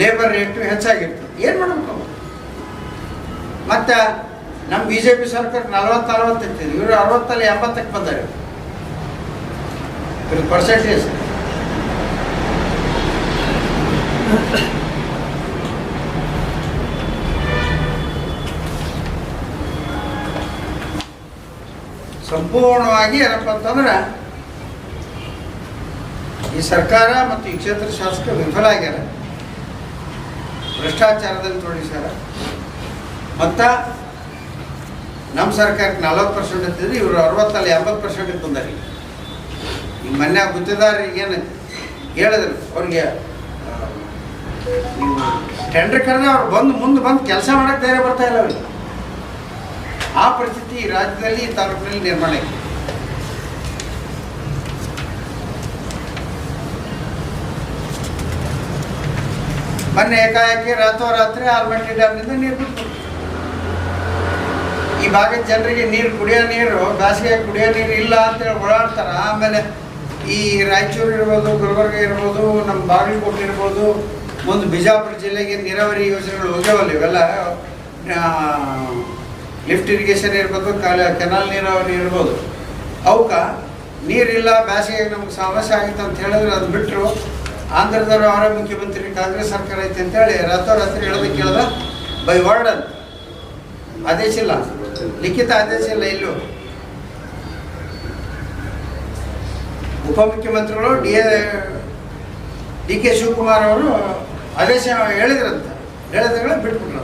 labour rate ಹೆಚ್ಚಾಗಿರ್ತದೆ ಏನು ಮಾಡಬೇಕು ಮತ್ತು ನಮ್ಮ ಬಿ ಜೆ ಪಿ ಸರ್ಕಾರ ನಲ್ವತ್ತು ನಲ್ವತ್ತು ಇರ್ತಿದ್ರು ಇವರು ಅರವತ್ತಲ್ಲಿ ಎಂಬತ್ತಕ್ಕೆ ಬಂದಾರೆ. ಇವ್ರ ಪರ್ಸೆಂಟೇಜ್ ಸಂಪೂರ್ಣವಾಗಿ ಏನಪ್ಪ ಅಂತಂದ್ರೆ ಈ ಸರ್ಕಾರ ಮತ್ತು ಈ ಕ್ಷೇತ್ರ ಶಾಸಕ ವಿಫಲ ಆಗ್ಯಾರ. ಭ್ರಷ್ಟಾಚಾರದಲ್ಲಿ ತೊಡಗಿಸ್ಯಾರ. ಮತ್ತು ನಮ್ಮ ಸರ್ಕಾರಕ್ಕೆ ನಲ್ವತ್ತು ಪರ್ಸೆಂಟ್ ಇದ್ದಿದ್ರೆ ಇವರು ಅರವತ್ತಲ್ಲಿ ಎಂಬತ್ತು ಪರ್ಸೆಂಟ್ ಬಂದಾರೆ. ಈಗ ಮೊನ್ನೆ ಗುತ್ತಿದಾರರಿಗೆ ಏನು ಹೇಳಿದ್ರು, ಅವ್ರಿಗೆ ಟೆಂಡರ್ ಕರೆದ ಅವ್ರು ಬಂದು, ಮುಂದೆ ಬಂದು ಕೆಲಸ ಮಾಡೋಕ್ಕೆ ಧೈರ್ಯ ಬರ್ತಾ ಇಲ್ಲ ಅವ್ರಿಗೆ. ಆ ಪರಿಸ್ಥಿತಿ ಈ ರಾಜ್ಯದಲ್ಲಿ ತಾಲೂಕಿನಲ್ಲಿ ನಿರ್ಮಾಣ ಮೊನ್ನೆ ಏಕಾಏಕಿ ರಾತ್ರೋರಾತ್ರಿ ಆಲ್ಮಟ್ಟಿ ಡ್ಯಾಮ್ನಿಂದ ನೀರು ಬಿಟ್ಟು ಈ ಭಾಗದ ಜನರಿಗೆ ನೀರು ಕುಡಿಯೋ ನೀರು ಬೇಸಿಗೆ ಕುಡಿಯೋ ನೀರು ಇಲ್ಲ ಅಂತೇಳಿ ಓಡಾಡ್ತಾರೆ. ಆಮೇಲೆ ಈ ರಾಯಚೂರು ಇರ್ಬೋದು, ಗುಲ್ಬರ್ಗ ಇರ್ಬೋದು, ನಮ್ಮ ಬಾಗಲಕೋಟೆ ಇರ್ಬೋದು ಒಂದು ಬಿಜಾಪುರ ಜಿಲ್ಲೆಗೆ ನೀರಾವರಿ ಯೋಜನೆಗಳು ಹೋಗ್ಯಾವಲ್ಲ ಇವೆಲ್ಲ ಲಿಫ್ಟ್ ಇರಿಗೇಷನ್ ಇರ್ಬೋದು ಕಾಲ ಕೆನಾಲ್ ನೀರಾವರಿ ಇರ್ಬೋದು. ಅವಕ್ಕ ನೀರಿಲ್ಲ, ಬ್ಯಾಸಿಗೆ ನಮ್ಗೆ ಸಮಸ್ಯೆ ಆಗಿತ್ತು ಅಂತ ಹೇಳಿದ್ರೆ ಅದು ಬಿಟ್ಟರು ಆಂಧ್ರದವರು ಅವರ ಮುಖ್ಯಮಂತ್ರಿ, ಕಾಂಗ್ರೆಸ್ ಸರ್ಕಾರ ಐತೆ ಅಂತೇಳಿ ರಾತ್ರೋರಾತ್ರಿ ಹೇಳೋದಕ್ಕೆ ಕೇಳ್ದ ಬೈ ವರ್ಡ್ ಅಂತ ಆದೇಶ ಇಲ್ಲ. ಲಿಖಿತ ಆದೇಶ ಇಲ್ಲ ಇಲ್ಲೂ. ಉಪಮುಖ್ಯಮಂತ್ರಿಗಳು ಡಿ ಡಿ ಕೆ ಶಿವಕುಮಾರ್ ಅವರು ಆದೇಶ ಹೇಳಿದ್ರಂತ. ಹೇಳಿದ್ರೆ ಬಿಟ್ಬಿಟ್ರು.